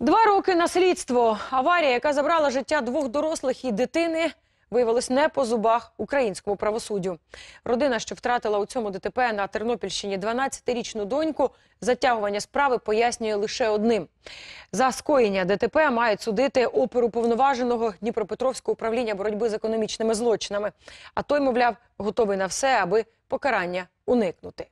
Два роки на слідство. Аварія, яка забрала життя двох дорослих і дитини, виявилась не по зубах українському правосуддю. Родина, що втратила у цьому ДТП на Тернопільщині 12-річну доньку, затягування справи пояснює лише одним. За скоєння ДТП мають судити оперу повноваженого Дніпропетровського управління боротьби з економічними злочинами. А той, мовляв, готовий на все, аби покарання уникнути.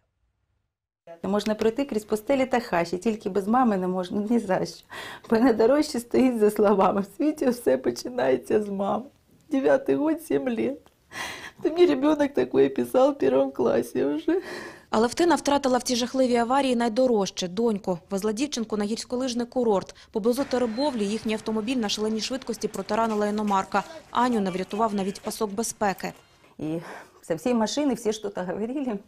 Можна пройти крізь постелі та хащі, тільки без мами не можна ні за що. Бо найдорожче стоїть за словами. В світі все починається з мами. Дев'ятий год, сім лет. Та мені ребенок такое писав в першому класі вже. Алевтина втратила в цій жахливій аварії найдорожче – доньку. Везла дівчинку на гірськолижний курорт. Поблизу Теребовлі їхній автомобіль на шаленій швидкості протаранила іномарка. Аню не врятував навіть пасок безпеки. И со всей машины все что-то говорили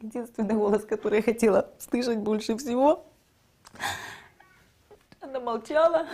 Единственный голос, который я хотела слышать больше всего, она молчала.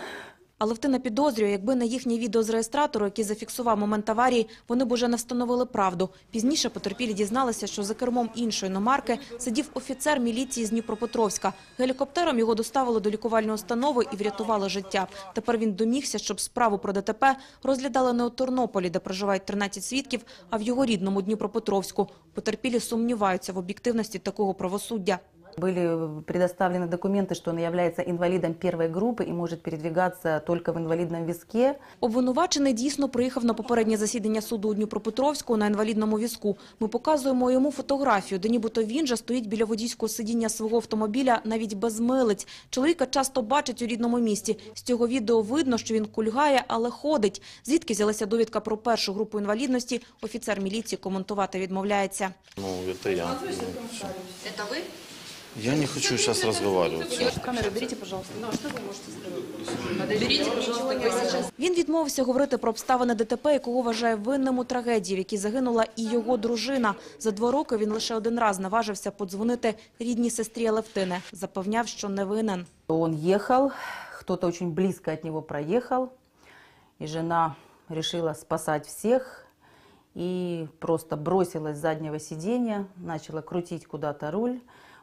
Алевтина підозрює, якби не їхній відео з реєстратору, який зафіксував момент аварії, вони б уже не встановили правду. Пізніше потерпілі дізналися, що за кермом іншої іномарки сидів офіцер міліції з Дніпропетровська. Гелікоптером його доставили до лікувальної установи і врятували життя. Тепер він домігся, щоб справу про ДТП розглядали не у Тернополі, де проживають 13 свідків, а в його рідному Дніпропетровську. Потерпілі сумніваються в об'єктивності такого правосуддя. Были предоставлены документы, что он является инвалидом первой группы и может передвигаться только в инвалидном візке. Обвинувачений дійсно приїхав на попереднє засідання суду у Дніпропетровську на інвалідному візку. Ми показуємо йому фотографію, де нібито він же стоїть біля водійського сидіння свого автомобіля навіть без милиць. Чоловіка часто бачать у рідному місті. З цього відео видно, що він кульгає, але ходить. Звідки взялася довідка про першу групу інвалідності, офіцер міліції коментувати відмовляється. Ну, это я. Это вы? Я не хочу сейчас разговаривать. Камеру берите, пожалуйста. Ну, что вы можете? Берите, пожалуйста. Він відмовився говорити про обставини ДТП, якого вважає винним у трагедії, в якій загинула і його дружина. За два роки він лише один раз наважився подзвонити рідній сестрі Алевтини. Запевняв, що не винен. Он ехал, кто-то очень близко от него проехал, и жена решила спасать всех и просто бросилась с заднего сиденья, начала крутить куда-то руль.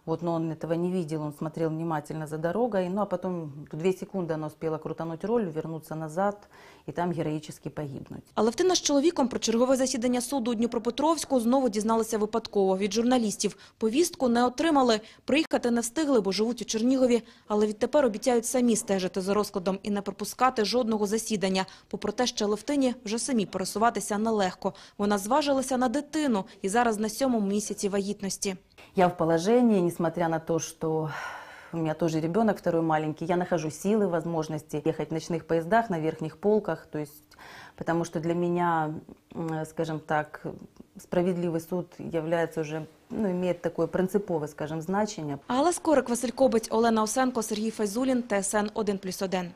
Вот, но он этого не видел, он смотрел внимательно за дорогой. Ну, а потом две секунды она успела крутануть руль, вернуться назад и там героически погибнуть. Алевтина з чоловіком про чергове засідання суду Дніпропетровську знову дізналися випадково від журналістів. Повістку не отримали, приїхати не встигли, бо живуть у Чернігові. Але відтепер обіцяють самі стежити за розкладом і не пропускати жодного засідання. Попри те, що Алевтині вже самі пересуватися нелегко. Вона зважилася на дитину і зараз на сьомому місяці вагітності Я в положении, несмотря на то, что у меня тоже ребенок второй маленький, я нахожу силы, возможности ехать в ночных поездах, на верхних полках, то есть, потому что для меня, м, скажем так, справедливый суд является уже, ну, имеет такое принциповое, скажем, значение. Алла Скорик, Василь Кобець, Олена Осенко, Сергій Файзулін, ТСН 1+,1.